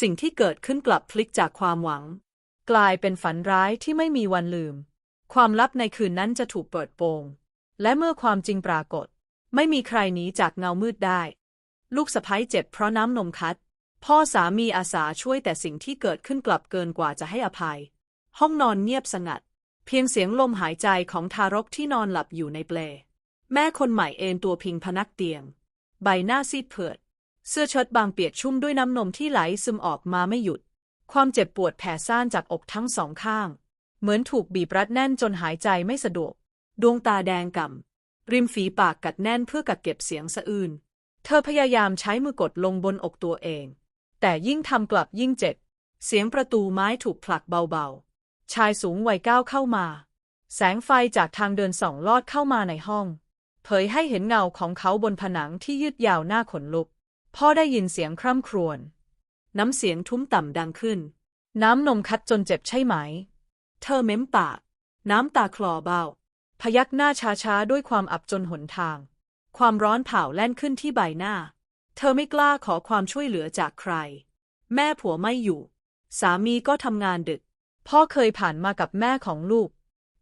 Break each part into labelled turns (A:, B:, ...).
A: สิ่งที่เกิดขึ้นกลับพลิกจากความหวัง กลายเป็นฝันร้ายที่ไม่มีวันลืม ความลับในคืนนั้นจะถูกเปิดโปง และเมื่อความจริงปรากฏ ไม่มีใครหนีจากเงามืดได้ ลูกสะพ้ยเจ็บเพราะน้ำนมคัด พ่อสามีอาสาช่วยแต่สิ่งที่เกิดขึ้นกลับเกินกว่าจะให้อภัย ห้องนอนเงียบสงัด เพียงเสียงลมหายใจของทารกที่นอนหลับอยู่ในเปล แม่คนใหม่เอนตัวพิงพนักเตียง ใบหน้าซีดเผือด เสื้อเชิ้ตบางเปียกชุ่มด้วยน้ำนมที่ไหลซึมออกมาไม่หยุด ความเจ็บปวดแผ่ซ่านจากอกทั้งสองข้าง เหมือนถูกบีบรัดแน่นจนหายใจไม่สะดวก ดวงตาแดงก่ำ ริมฝีปากกัดแน่นเพื่อกักเก็บเสียงสะอื้น เธอพยายามใช้มือกดลงบนอกตัวเอง แต่ยิ่งทำกลับยิ่งเจ็บ เสียงประตูไม้ถูกผลักเบาๆ ชายสูงวัยก้าวเข้ามา แสงไฟจากทางเดินส่องลอดเข้ามาในห้อง เผยให้เห็นเงาของเขาบนผนังที่ยืดยาวหน้าขนลุก พ่อได้ยินเสียงคร่ำครวญ น้ำเสียงทุ้มต่ำดังขึ้น น้ำนมคัดจนเจ็บใช่ไหม เธอเม้มปาก น้ำตาคลอเบา พยักหน้าช้าๆ ด้วยความอับจนหนทาง ความร้อนเผาแล่นขึ้นที่ใบหน้า เธอไม่กล้าขอความช่วยเหลือจากใคร แม่ผัวไม่อยู่ สามีก็ทำงานดึก พ่อเคยผ่านมากับแม่ของลูก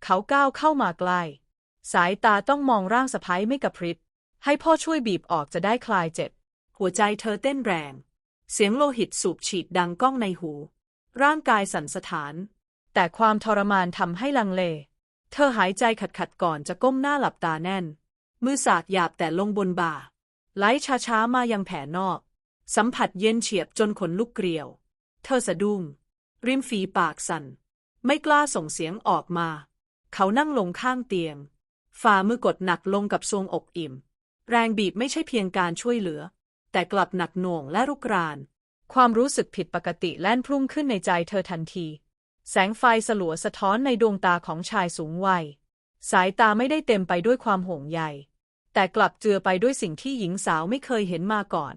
A: เขาก้าวเข้ามาใกล้ สายตาต้องมองร่างสะพ้ยไม่กระพริบ ให้พ่อช่วยบีบออกจะได้คลายเจ็บ หัวใจเธอเต้นแรง เสียงโลหิตสูบฉีดดังก้องในหู ร่างกายสั่นสะท้าน แต่ความทรมานทำให้ลังเล เธอหายใจขัดๆก่อนจะก้มหน้าหลับตาแน่น มือสาดหยาบแต่ลงบนบ่า ไหลช้าๆมายังแผลนอก สัมผัสเย็นเฉียบจนขนลุกเกลียว เธอสะดุ้ง ริมฝีปากสั่น ไม่กล้าส่งเสียงออกมา เขานั่งลงข้างเตียง ฝ่ามือกดหนักลงกับทรวงอกอิ่ม แรงบีบไม่ใช่เพียงการช่วยเหลือ แต่กลับหนักหน่วงและรุกราน ความรู้สึกผิดปกติแล่นพุ่งขึ้นในใจเธอทันที แสงไฟสลัวสะท้อนในดวงตาของชายสูงวัย สายตาไม่ได้เต็มไปด้วยความห่วงใย แต่กลับเจือไปด้วยสิ่งที่หญิงสาวไม่เคยเห็นมาก่อน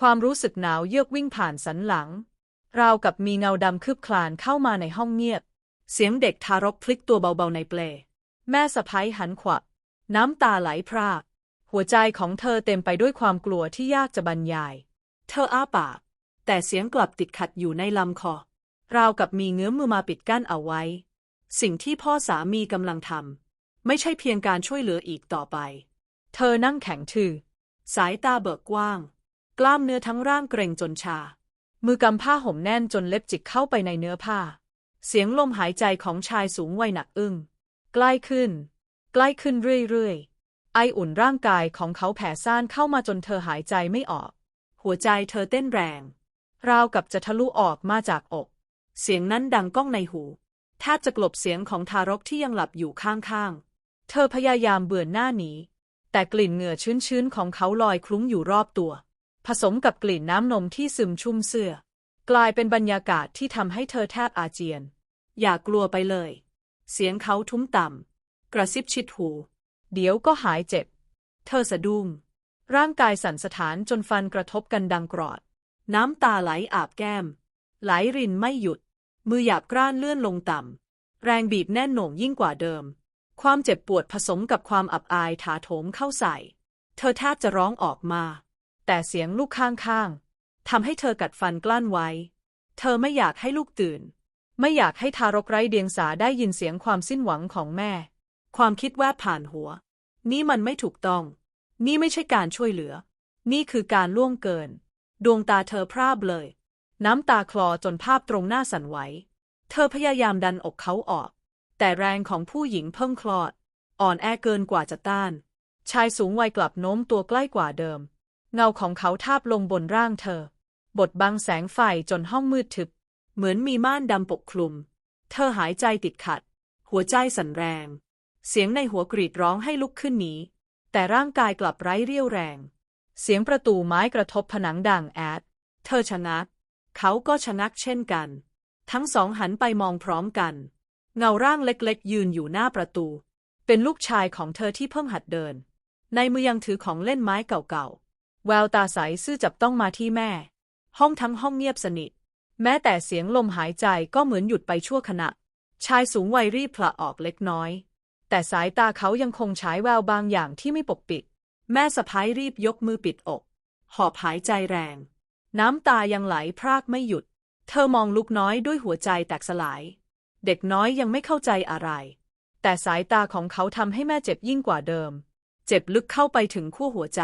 A: ความรู้สึกหนาวเยือกวิ่งผ่านสันหลัง ราวกับมีเงาดำคืบคลานเข้ามาในห้องเงียบ เสียงเด็กทารกพลิกตัวเบาๆในเปล แม่สะพ้ยหันขวับน้ำตาไหลพราก หัวใจของเธอเต็มไปด้วยความกลัวที่ยากจะบรรยาย เธออ้าปาก แต่เสียงกลับติดขัดอยู่ในลำคอ ราวกับมีเงื้อมมือมาปิดกั้นเอาไว้ สิ่งที่พ่อสามีกำลังทำไม่ใช่เพียงการช่วยเหลืออีกต่อไป เธอนั่งแข็งทื่อ สายตาเบิกกว้าง กล้ามเนื้อทั้งร่างเกร็งจนชา มือกำผ้าห่มแน่นจนเล็บจิกเข้าไปในเนื้อผ้า เสียงลมหายใจของชายสูงวัยหนักอึ้ง ใกล้ขึ้น ใกล้ขึ้นเรื่อยๆ ไออุ่นร่างกายของเขาแผ่ซ่านเข้ามาจนเธอหายใจไม่ออก หัวใจเธอเต้นแรง ราวกับจะทะลุออกมาจากอก เสียงนั้นดังก้องในหูแทบจะกลบเสียงของทารกที่ยังหลับอยู่ข้างๆ เธอพยายามเบื่อหน้าหนี แต่กลิ่นเหงื่อชื้นๆ ของเขาลอยคลุ้งอยู่รอบตัว ผสมกับกลิ่นน้ำนมที่ซึมชุ่มเสื้อ กลายเป็นบรรยากาศที่ทำให้เธอแทบอาเจียน อย่ากลัวไปเลย เสียงเขาทุ้มต่ำ กระซิบชิดหู เดี๋ยวก็หายเจ็บ เธอสะดุ้งร่างกายสั่นสะท้านจนฟันกระทบกันดังกรอด น้ำตาไหลอาบแก้ม ไหลรินไม่หยุด มือหยาบกร้านเลื่อนลงต่ำ แรงบีบแน่นหน่วงยิ่งกว่าเดิม ความเจ็บปวดผสมกับความอับอายถาโถมเข้าใส่ เธอแทบจะร้องออกมา แต่เสียงลูกข้างๆทำให้เธอกัดฟันกลั้นไว้ เธอไม่อยากให้ลูกตื่น ไม่อยากให้ทารกไร้เดียงสาได้ยินเสียงความสิ้นหวังของแม่ ความคิดแวบผ่านหัว นี่มันไม่ถูกต้อง นี่ไม่ใช่การช่วยเหลือ นี่คือการล่วงเกิน ดวงตาเธอพร่าเบลย น้ำตาคลอจนภาพตรงหน้าสั่นไหว เธอพยายามดันอกเขาออก แต่แรงของผู้หญิงเพิ่งคลอด อ่อนแอเกินกว่าจะต้าน ชายสูงวัยกลับโน้มตัวใกล้กว่าเดิม เงาของเขาทาบลงบนร่างเธอ บดบังแสงไฟจนห้องมืดทึบ เหมือนมีม่านดำปกคลุม เธอหายใจติดขัด หัวใจสั่นแรง เสียงในหัวกรีดร้องให้ลุกขึ้นหนี แต่ร่างกายกลับไร้เรี่ยวแรง เสียงประตูไม้กระทบผนังดังแอด เธอชะงัก เขาก็ชะงักเช่นกัน ทั้งสองหันไปมองพร้อมกัน เงาร่างเล็กๆ ยืนอยู่หน้าประตู เป็นลูกชายของเธอที่เพิ่งหัดเดิน ในมือยังถือของเล่นไม้เก่าๆ แววตาใสซื่อจับต้องมาที่แม่ ห้องทั้งห้องเงียบสนิท แม้แต่เสียงลมหายใจก็เหมือนหยุดไปชั่วขณะ ชายสูงวัยรีบผละออกเล็กน้อย แต่สายตาเขายังคงฉายแววบางอย่างที่ไม่ปกปิด แม่สะพ้ายรีบยกมือปิดอก หอบหายใจแรง น้ำตายังไหลพรากไม่หยุด เธอมองลูกน้อยด้วยหัวใจแตกสลาย เด็กน้อยยังไม่เข้าใจอะไร แต่สายตาของเขาทำให้แม่เจ็บยิ่งกว่าเดิม เจ็บลึกเข้าไปถึงขั้วหัวใจ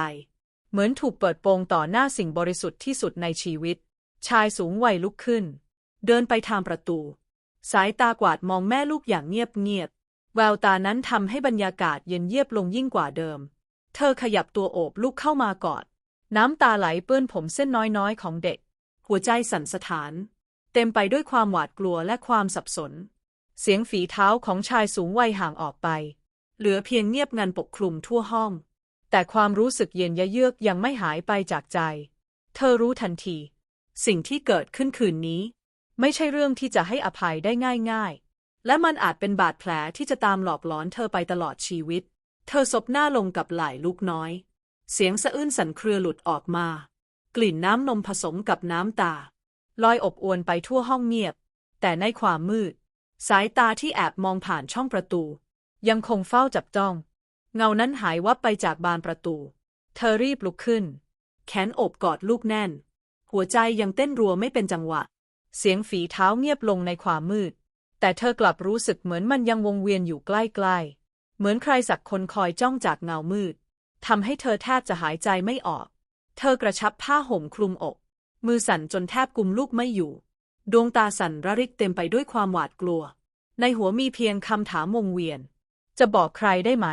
A: เหมือนถูกเปิดโปงต่อหน้าสิ่งบริสุทธิ์ที่สุดในชีวิต ชายสูงวัยลุกขึ้น เดินไปทางประตู สายตากวาดมองแม่ลูกอย่างเงียบๆ แววตานั้นทำให้บรรยากาศเย็นเยียบลงยิ่งกว่าเดิม เธอขยับตัวโอบลูกเข้ามากอด น้ำตาไหลเปื้อนผมเส้นน้อยๆ ของเด็ก หัวใจสั่นสะท้าน เต็มไปด้วยความหวาดกลัวและความสับสน เสียงฝีเท้าของชายสูงวัยห่างออกไป เหลือเพียงเงียบงันปกคลุมทั่วห้อง แต่ความรู้สึกเย็นยะเยือกยังไม่หายไปจากใจ เธอรู้ทันที สิ่งที่เกิดขึ้นคืนนี้ ไม่ใช่เรื่องที่จะให้อภัยได้ง่ายๆ และมันอาจเป็นบาดแผลที่จะตามหลอกหลอนเธอไปตลอดชีวิต เธอซบหน้าลงกับไหล่ลูกน้อย เสียงสะอื้นสั่นเครือหลุดออกมา กลิ่นน้ำนมผสมกับน้ำตา ลอยอบอวนไปทั่วห้องเงียบ แต่ในความมืด สายตาที่แอบมองผ่านช่องประตู ยังคงเฝ้าจับจ้อง เงานั้นหายวับไปจากบานประตู เธอรีบลุกขึ้น แขนโอบกอดลูกแน่น หัวใจยังเต้นรัวไม่เป็นจังหวะ เสียงฝีเท้าเงียบลงในความมืด แต่เธอกลับรู้สึกเหมือนมันยังวงเวียนอยู่ใกล้ๆ เหมือนใครสักคนคอยจ้องจากเงามืดทำให้เธอแทบจะหายใจไม่ออก เธอกระชับผ้าห่มคลุมอก มือสั่นจนแทบกุมลูกไม่อยู่ ดวงตาสั่นระริกเต็มไปด้วยความหวาดกลัว ในหัวมีเพียงคำถามวงเวียน จะบอกใครได้ไหม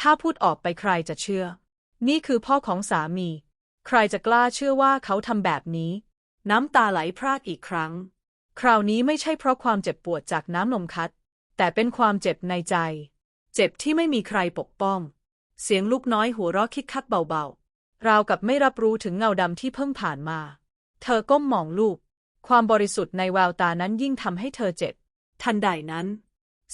A: ถ้าพูดออกไปใครจะเชื่อ นี่คือพ่อของสามี ใครจะกล้าเชื่อว่าเขาทำแบบนี้ น้ำตาไหลพรากอีกครั้ง คราวนี้ไม่ใช่เพราะความเจ็บปวดจากน้ำนมคัด แต่เป็นความเจ็บในใจ เจ็บที่ไม่มีใครปกป้อง เสียงลูกน้อยหัวเราะคิกคักเบาๆ ราวกับไม่รับรู้ถึงเงาดำที่เพิ่งผ่านมา เธอก้มมองลูก ความบริสุทธิ์ในแววตานั้นยิ่งทำให้เธอเจ็บ ทันใดนั้น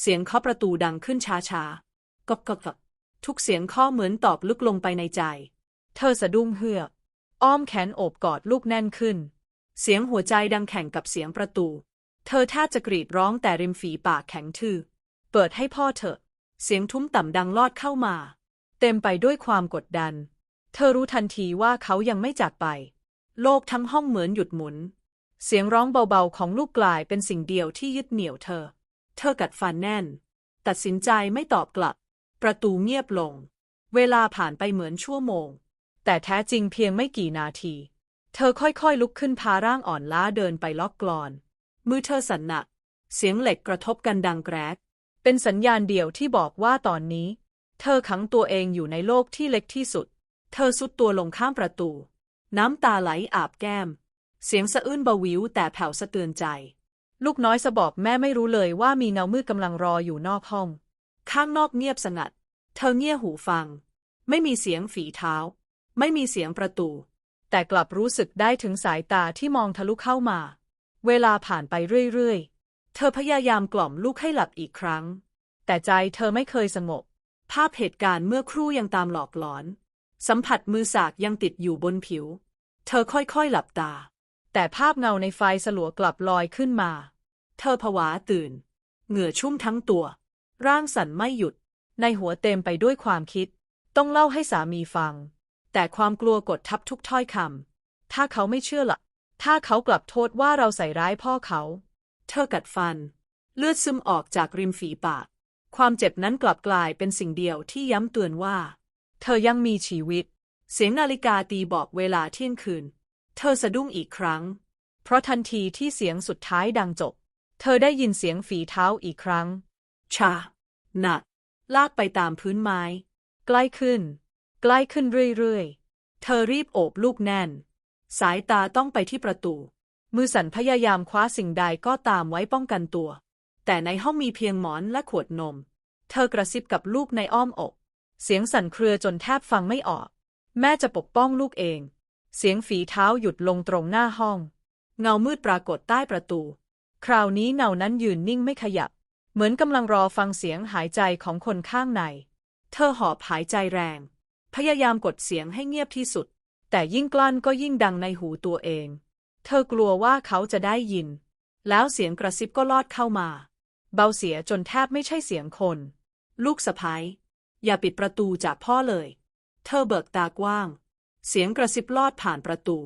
A: เสียงเคาะประตูดังขึ้นช้าๆกบกบกบทุกเสียงเคาะเหมือนตอบลึกลงไปในใจ เธอสะดุ้งเฮือกอ้อมแขนโอบกอดลูกแน่นขึ้น เสียงหัวใจดังแข่งกับเสียงประตู เธอแทบจะกรีดร้องแต่ริมฝีปากแข็งทื่อ เปิดให้พ่อเถอะ เสียงทุ้มต่ำดังลอดเข้ามา เต็มไปด้วยความกดดัน เธอรู้ทันทีว่าเขายังไม่จากไป โลกทั้งห้องเหมือนหยุดหมุน เสียงร้องเบาๆของลูกกลายเป็นสิ่งเดียวที่ยึดเหนี่ยวเธอ เธอกัดฟันแน่น ตัดสินใจไม่ตอบกลับ ประตูเงียบลง เวลาผ่านไปเหมือนชั่วโมง แต่แท้จริงเพียงไม่กี่นาที เธอค่อยๆลุกขึ้นพาร่างอ่อนล้าเดินไปล็อกกลอน มือเธอสั่นหนัก เสียงเหล็กกระทบกันดังแกรก เป็นสัญญาณเดียวที่บอกว่าตอนนี้ เธอขังตัวเองอยู่ในโลกที่เล็กที่สุด เธอสุดตัวลงข้างประตู น้ำตาไหลอาบแก้ม เสียงสะอื้นเบาวิวแต่แผ่วสะเตือนใจ ลูกน้อยสะบอกแม่ไม่รู้เลยว่ามีเงามืดกำลังรออยู่นอกห้อง ข้างนอกเงียบสงัด เธอเงี่ยหูฟัง ไม่มีเสียงฝีเท้า ไม่มีเสียงประตู แต่กลับรู้สึกได้ถึงสายตาที่มองทะลุเข้ามา เวลาผ่านไปเรื่อยๆ เธอพยายามกล่อมลูกให้หลับอีกครั้ง แต่ใจเธอไม่เคยสงบ ภาพเหตุการณ์เมื่อครู่ยังตามหลอกหลอน สัมผัสมือสากยังติดอยู่บนผิว เธอค่อยๆหลับตา แต่ภาพเงาในไฟสลัวกลับลอยขึ้นมา เธอผวาตื่น เหงื่อชุ่มทั้งตัว ร่างสั่นไม่หยุด ในหัวเต็มไปด้วยความคิด ต้องเล่าให้สามีฟัง แต่ความกลัวกดทับทุกถ้อยคำ ถ้าเขาไม่เชื่อละ่ะ ถ้าเขากลับโทษว่าเราใส่ร้ายพ่อเขา เธอกัดฟัน เลือดซึมออกจากริมฝีปาก ความเจ็บนั้นกลับกลายเป็นสิ่งเดียวที่ย้ำเตือนว่า เธอยังมีชีวิต เสียงนาฬิกาตีบอกเวลาเที่ยงคืน เธอสะดุ้งอีกครั้ง เพราะทันทีที่เสียงสุดท้ายดังจบ เธอได้ยินเสียงฝีเท้าอีกครั้ง ชา หนัก ลากไปตามพื้นไม้ ใกล้ขึ้น ใกล้ขึ้นเรื่อยๆ เธอรีบโอบลูกแน่น สายตาต้องไปที่ประตู มือสั่นพยายามคว้าสิ่งใดก็ตามไว้ป้องกันตัว แต่ในห้องมีเพียงหมอนและขวดนม เธอกระซิบกับลูกในอ้อมอก เสียงสั่นเครือจนแทบฟังไม่ออก แม่จะปกป้องลูกเอง เสียงฝีเท้าหยุดลงตรงหน้าห้อง เงามืดปรากฏใต้ประตู คราวนี้เงานั้นยืนนิ่งไม่ขยับ เหมือนกำลังรอฟังเสียงหายใจของคนข้างใน เธอหอบหายใจแรง พยายามกดเสียงให้เงียบที่สุด แต่ยิ่งกลั้นก็ยิ่งดังในหูตัวเอง เธอกลัวว่าเขาจะได้ยิน แล้วเสียงกระซิบก็ลอดเข้ามา เบาเสียจนแทบไม่ใช่เสียงคน ลูกสะพ้ยอย่าปิดประตูจากพ่อเลย เธอเบิกตากว้าง เสียงกระซิบลอดผ่านประตู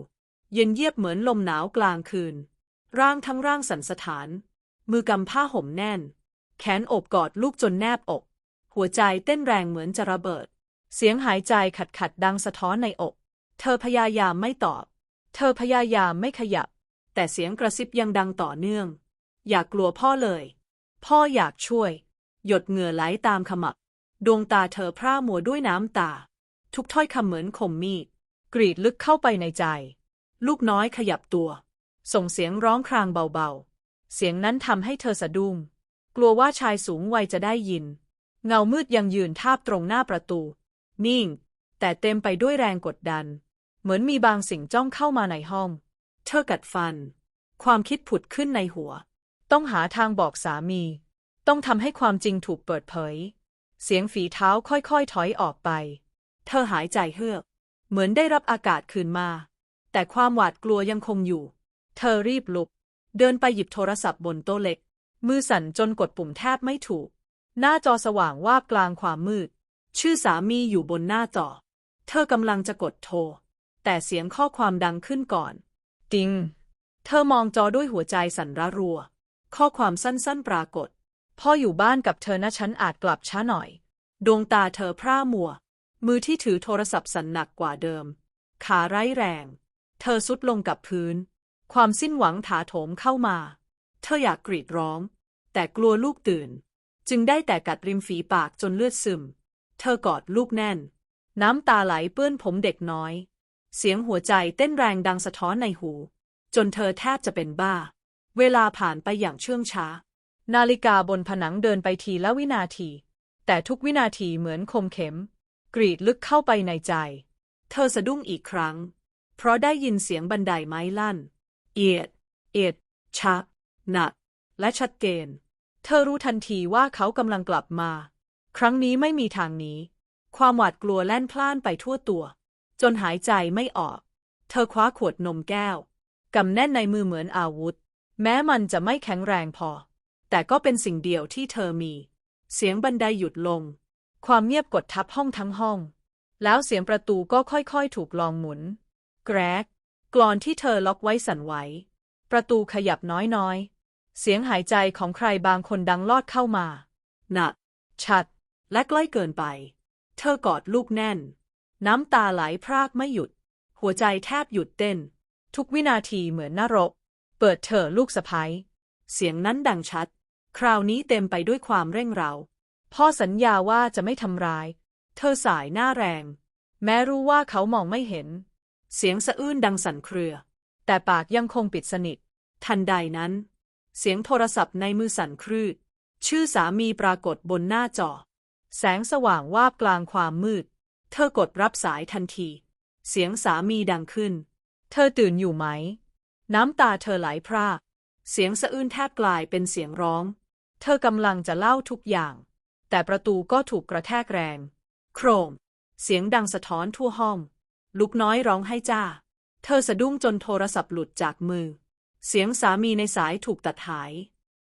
A: เย็นเยียบเหมือนลมหนาวกลางคืน ร่างทั้งร่างสันสถาน มือกำผ้าห่มแน่น แขนโอบกอดลูกจนแนบอก หัวใจเต้นแรงเหมือนจะระเบิด เสียงหายใจขัดขัดดังสะท้อนในอก เธอพยายามไม่ตอบ เธอพยายามไม่ขยับ แต่เสียงกระซิบยังดังต่อเนื่อง อย่ากกลัวพ่อเลย พ่ออยากช่วย หยดเหงื่อไหลตามขมับ ดวงตาเธอพร่ามัวด้วยน้ำตา ทุกถ้อยคำเหมือนคมมีด กรีดลึกเข้าไปในใจ ลูกน้อยขยับตัว ส่งเสียงร้องครางเบาๆ เสียงนั้นทำให้เธอสะดุ้ง กลัวว่าชายสูงวัยจะได้ยิน เงามืดยังยืนทาบตรงหน้าประตู นิ่ง แต่เต็มไปด้วยแรงกดดัน เหมือนมีบางสิ่งจ้องเข้ามาในห้อง เธอกัดฟัน ความคิดผุดขึ้นในหัว ต้องหาทางบอกสามี ต้องทำให้ความจริงถูกเปิดเผย เสียงฝีเท้าค่อยๆ ถอยออกไป เธอหายใจเฮือก เหมือนได้รับอากาศคืนมา แต่ความหวาดกลัวยังคงอยู่ เธอรีบลุก เดินไปหยิบโทรศัพท์บนโต๊ะเล็ก มือสั่นจนกดปุ่มแทบไม่ถูก หน้าจอสว่างวาบกลางความมืด ชื่อสามีอยู่บนหน้าจอ เธอกำลังจะกดโทร แต่เสียงข้อความดังขึ้นก่อน ติง เธอมองจอด้วยหัวใจสั่นระรัว ข้อความสั้นๆปรากฏ พ่ออยู่บ้านกับเธอนะฉันอาจกลับช้าหน่อย ดวงตาเธอพร่ามัว มือที่ถือโทรศัพท์สั่นหนักกว่าเดิม ขาไร้แรง เธอสุดลงกับพื้น ความสิ้นหวังถาโถมเข้ามา เธออยากกรีดร้อง แต่กลัวลูกตื่น จึงได้แต่กัดริมฝีปากจนเลือดซึม เธอกอดลูกแน่น น้ำตาไหลเปื้อนผมเด็กน้อย เสียงหัวใจเต้นแรงดังสะท้อนในหู จนเธอแทบจะเป็นบ้า เวลาผ่านไปอย่างเชื่องช้า นาฬิกาบนผนังเดินไปทีละวินาที แต่ทุกวินาทีเหมือนคมเข็ม กรีดลึกเข้าไปในใจ เธอสะดุ้งอีกครั้ง เพราะได้ยินเสียงบันไดไม้ลั่น เอียด เอียดชักหนัก และชัดเจน เธอรู้ทันทีว่าเขากำลังกลับมา ครั้งนี้ไม่มีทางหนี้ ความหวาดกลัวแล่นพล่านไปทั่วตัว จนหายใจไม่ออก เธอคว้าขวดนมแก้วกำแน่นในมือเหมือนอาวุธ แม้มันจะไม่แข็งแรงพอ แต่ก็เป็นสิ่งเดียวที่เธอมี เสียงบันไดหยุดลง ความเงียบกดทับห้องทั้งห้อง แล้วเสียงประตูก็ค่อยๆ ถูกลองหมุน แกรกกลอนที่เธอล็อกไว้สั่นไหว ประตูขยับน้อยๆ เสียงหายใจของใครบางคนดังลอดเข้ามา หนัก ชัด และใกล้เกินไป เธอกอดลูกแน่น น้ำตาไหลพรากไม่หยุด หัวใจแทบหยุดเต้น ทุกวินาทีเหมือนนรก เปิดเถอลูกสะพ้ยเสียงนั้นดังชัด คราวนี้เต็มไปด้วยความเร่งเร้าพ่อสัญญาว่าจะไม่ทำร้าย เธอสายหน้าแรง แม้รู้ว่าเขามองไม่เห็น เสียงสะอื้นดังสั่นเครือ แต่ปากยังคงปิดสนิท ทันใดนั้น เสียงโทรศัพท์ในมือสั่นครืด ชื่อสามีปรากฏบนหน้าจอ แสงสว่างวาบกลางความมืด เธอกดรับสายทันที เสียงสามีดังขึ้น เธอตื่นอยู่ไหม น้ำตาเธอไหลพราก เสียงสะอื้นแทบกลายเป็นเสียงร้อง เธอกำลังจะเล่าทุกอย่าง แต่ประตูก็ถูกกระแทกแรง โครม เสียงดังสะท้อนทั่วห้อง ลูกน้อยร้องให้จ้า เธอสะดุ้งจนโทรศัพท์หลุดจากมือ เสียงสามีในสายถูกตัดหาย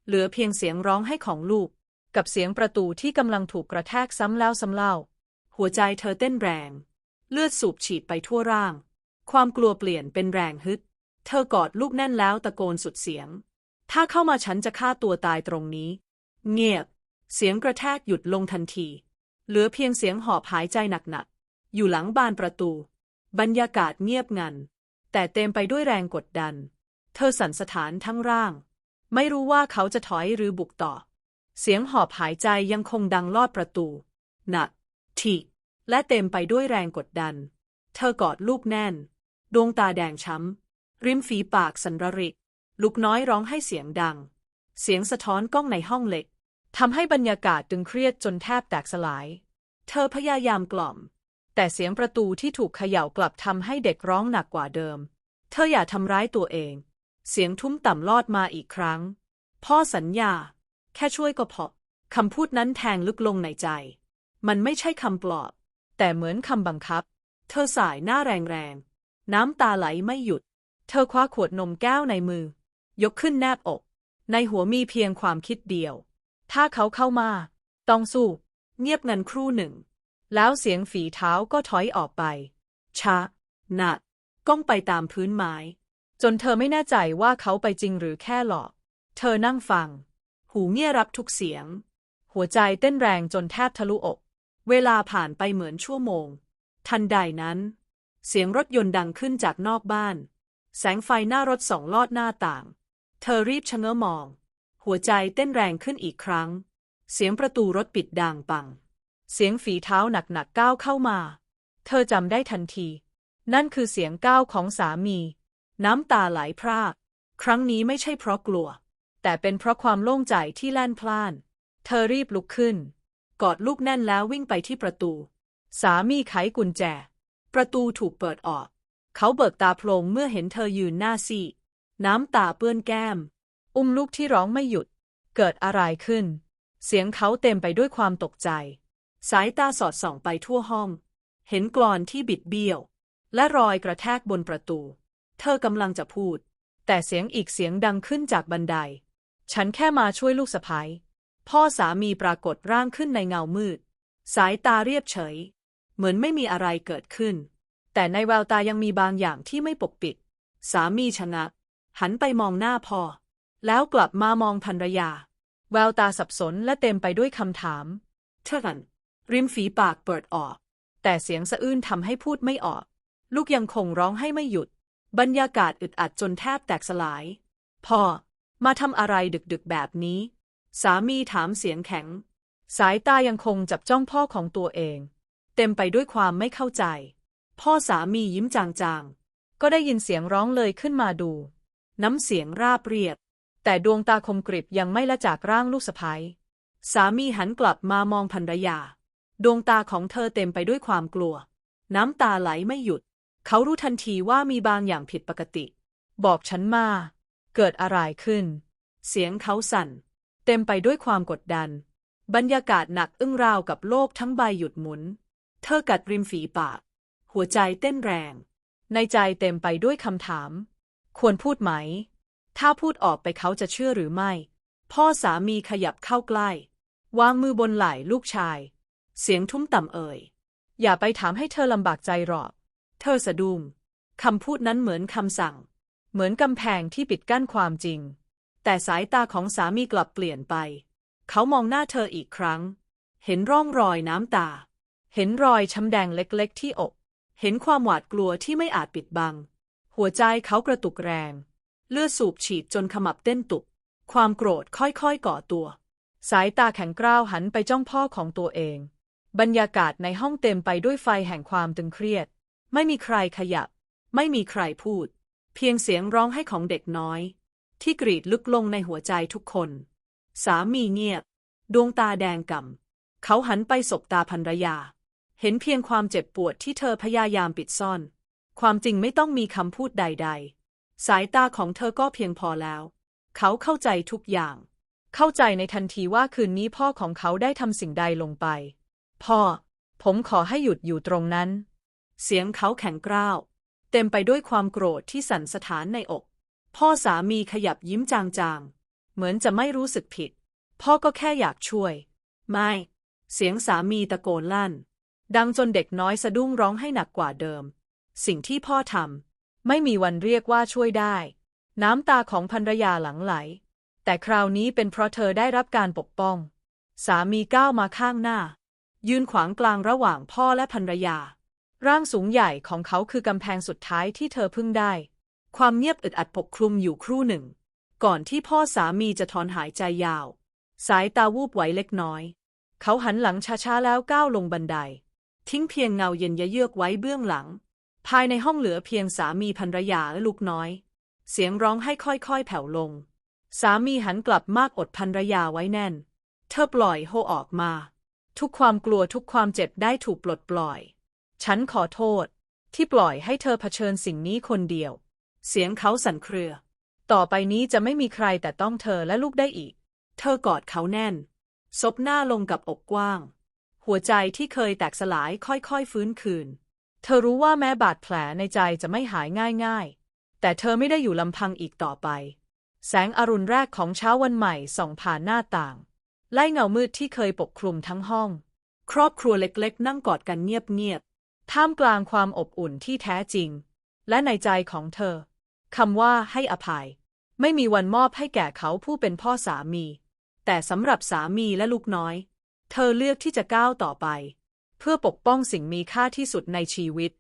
A: เหลือเพียงเสียงร้องให้ของลูก กับเสียงประตูที่กำลังถูกกระแทกซ้ำแล้วซ้ำเล่า หัวใจเธอเต้นแรง เลือดสูบฉีดไปทั่วร่าง ความกลัวเปลี่ยนเป็นแรงฮึด เธอกอดลูกแน่นแล้วตะโกนสุดเสียง ถ้าเข้ามาฉันจะฆ่าตัวตายตรงนี้ เงียบ เสียงกระแทกหยุดลงทันที เหลือเพียงเสียงหอบหายใจหนักๆ อยู่หลังบานประตู บรรยากาศเงียบงัน แต่เต็มไปด้วยแรงกดดัน เธอสั่นสะท้านทั้งร่าง ไม่รู้ว่าเขาจะถอยหรือบุกต่อ เสียงหอบหายใจยังคงดังลอดประตู หนัก ทีและเต็มไปด้วยแรงกดดัน เธอกอดลูกแน่น ดวงตาแดงช้ำ ริมฝีปากสันรริก ลูกน้อยร้องให้เสียงดัง เสียงสะท้อนกล้องในห้องเล็กทำให้บรรยากาศตึงเครียดจนแทบแตกสลาย เธอพยายามกล่อม แต่เสียงประตูที่ถูกเขย่ากลับทำให้เด็กร้องหนักกว่าเดิม เธออย่าทำร้ายตัวเอง เสียงทุ้มต่ำลอดมาอีกครั้ง พ่อสัญญา แค่ช่วยก็พอคำพูดนั้นแทงลึกลงในใจ มันไม่ใช่คำปลอบ แต่เหมือนคำบังคับ เธอสายหน้าแรงๆ น้ำตาไหลไม่หยุด เธอคว้าขวดนมแก้วในมือ ยกขึ้นแนบอก ในหัวมีเพียงความคิดเดียว ถ้าเขาเข้ามา ต้องสู้ เงียบงันครู่หนึ่ง แล้วเสียงฝีเท้าก็ถอยออกไปช้าหนักก้องไปตามพื้นไม้ จนเธอไม่แน่ใจว่าเขาไปจริงหรือแค่หลอก เธอนั่งฟัง หูเงี่ยรับทุกเสียง หัวใจเต้นแรงจนแทบทะลุอก เวลาผ่านไปเหมือนชั่วโมง ทันใดนั้น เสียงรถยนต์ดังขึ้นจากนอกบ้าน แสงไฟหน้ารถส่องลอดหน้าต่าง เธอรีบชะเง้อมอง หัวใจเต้นแรงขึ้นอีกครั้ง เสียงประตูรถปิดดังปัง เสียงฝีเท้าหนักๆก้าวเข้ามา เธอจำได้ทันที นั่นคือเสียงก้าวของสามี น้ำตาไหลพราก ครั้งนี้ไม่ใช่เพราะกลัว แต่เป็นเพราะความโล่งใจที่แล่นพล่าน เธอรีบลุกขึ้น กอดลูกแน่นแล้ววิ่งไปที่ประตู สามีไขกุญแจ ประตูถูกเปิดออก เขาเบิกตาโพลงเมื่อเห็นเธอยืนหน้าซีน้ำตาเปื้อนแก้ม อุ้มลูกที่ร้องไม่หยุด เกิดอะไรขึ้น เสียงเขาเต็มไปด้วยความตกใจ สายตาสอดส่องไปทั่วห้อง เห็นกรอนที่บิดเบี้ยว และรอยกระแทกบนประตู เธอกำลังจะพูด แต่เสียงอีกเสียงดังขึ้นจากบันได ฉันแค่มาช่วยลูกสะพ้ยพ่อสามีปรากฏร่างขึ้นในเงามืด สายตาเรียบเฉย เหมือนไม่มีอะไรเกิดขึ้น แต่ในแววตายังมีบางอย่างที่ไม่ปกปิด สามีชะงัก หันไปมองหน้าพ่อ แล้วกลับมามองภรรยา แววตาสับสนและเต็มไปด้วยคำถามเท่ากัน ริมฝีปากเปิดออก แต่เสียงสะอื้นทำให้พูดไม่ออก ลูกยังคงร้องให้ไม่หยุด บรรยากาศอึดอัดจนแทบแตกสลาย พ่อ มาทำอะไรดึกๆแบบนี้ สามีถามเสียงแข็ง สายตายังคงจับจ้องพ่อของตัวเอง เต็มไปด้วยความไม่เข้าใจ พ่อสามียิ้มจางๆ ก็ได้ยินเสียงร้องเลยขึ้นมาดู น้ำเสียงราบเรียบ แต่ดวงตาคมกริบยังไม่ละจากร่างลูกสะพ้ยสามีหันกลับมามองภรรยา ดวงตาของเธอเต็มไปด้วยความกลัว น้ำตาไหลไม่หยุด เขารู้ทันทีว่ามีบางอย่างผิดปกติ บอกฉันมา เกิดอะไรขึ้น เสียงเขาสั่น เต็มไปด้วยความกดดัน บรรยากาศหนักอึ้งราวกับโลกทั้งใบหยุดหมุน เธอกัดริมฝีปาก หัวใจเต้นแรง ในใจเต็มไปด้วยคำถาม ควรพูดไหม ถ้าพูดออกไปเขาจะเชื่อหรือไม่ พ่อสามีขยับเข้าใกล้ วางมือบนไหล่ลูกชาย เสียงทุ้มต่ำเอ่ย อย่าไปถามให้เธอลำบากใจหรอก เธอสะดุ้งคำพูดนั้นเหมือนคำสั่ง เหมือนกำแพงที่ปิดกั้นความจริง แต่สายตาของสามีกลับเปลี่ยนไป เขามองหน้าเธออีกครั้ง เห็นร่องรอยน้ำตา เห็นรอยช้ำแดงเล็กๆที่อก เห็นความหวาดกลัวที่ไม่อาจปิดบัง หัวใจเขากระตุกแรง เลือดสูบฉีดจนขมับเต้นตุกความโกรธค่อยๆก่อตัว สายตาแข็งกร้าวหันไปจ้องพ่อของตัวเอง บรรยากาศในห้องเต็มไปด้วยไฟแห่งความตึงเครียด ไม่มีใครขยับ ไม่มีใครพูด เพียงเสียงร้องไห้ของเด็กน้อย ที่กรีดลึกลงในหัวใจทุกคน สามีเงียบ ดวงตาแดงก่ำเขาหันไปสบตาภรรยา เห็นเพียงความเจ็บปวดที่เธอพยายามปิดซ่อน ความจริงไม่ต้องมีคำพูดใด ๆ สายตาของเธอก็เพียงพอแล้ว เขาเข้าใจทุกอย่าง เข้าใจในทันทีว่าคืนนี้พ่อของเขาได้ทำสิ่งใดลงไป พ่อ ผมขอให้หยุดอยู่ตรงนั้น เสียงเขาแข็งกร้าว เต็มไปด้วยความโกรธที่สั่นสะท้านในอก พ่อสามีขยับยิ้มจางๆ เหมือนจะไม่รู้สึกผิด พ่อก็แค่อยากช่วย ไม่ เสียงสามีตะโกนลั่น ดังจนเด็กน้อยสะดุ้งร้องให้หนักกว่าเดิม สิ่งที่พ่อทำไม่มีวันเรียกว่าช่วยได้ น้ำตาของภรรยาหลังไหล แต่คราวนี้เป็นเพราะเธอได้รับการปกป้อง สามีก้าวมาข้างหน้า ยืนขวางกลางระหว่างพ่อและภรรยา ร่างสูงใหญ่ของเขาคือกำแพงสุดท้ายที่เธอพึ่งได้ ความเงียบอึดอัดปกคลุมอยู่ครู่หนึ่ง ก่อนที่พ่อสามีจะถอนหายใจยาว สายตาวูบไหวเล็กน้อย เขาหันหลังช้าๆแล้วก้าวลงบันได ทิ้งเพียงเงาเย็นยะเยือกไว้เบื้องหลัง ภายในห้องเหลือเพียงสามีภรรยาและลูกน้อย เสียงร้องให้ค่อยๆแผ่วลง สามีหันกลับมากอดภรรยาไว้แน่น เธอปล่อยโฮออกมา ทุกความกลัวทุกความเจ็บได้ถูกปลดปล่อย ฉันขอโทษ ที่ปล่อยให้เธอเผชิญสิ่งนี้คนเดียว เสียงเขาสั่นเครือ ต่อไปนี้จะไม่มีใครแต่ต้องเธอและลูกได้อีก เธอกอดเขาแน่น ซบหน้าลงกับอกกว้าง หัวใจที่เคยแตกสลายค่อยๆฟื้นคืน เธอรู้ว่าแม้บาดแผลในใจจะไม่หายง่ายๆ แต่เธอไม่ได้อยู่ลำพังอีกต่อไป แสงอรุณแรกของเช้าวันใหม่ส่องผ่านหน้าต่าง ไล่เงามืดที่เคยปกคลุมทั้งห้อง ครอบครัวเล็กๆ นั่งกอดกันเงียบๆ ท่ามกลางความอบอุ่นที่แท้จริง และในใจของเธอคำว่าให้อภัย ไม่มีวันมอบให้แก่เขาผู้เป็นพ่อสามี แต่สำหรับสามีและลูกน้อย เธอเลือกที่จะก้าวต่อไป เพื่อปกป้องสิ่งมีค่าที่สุดในชีวิต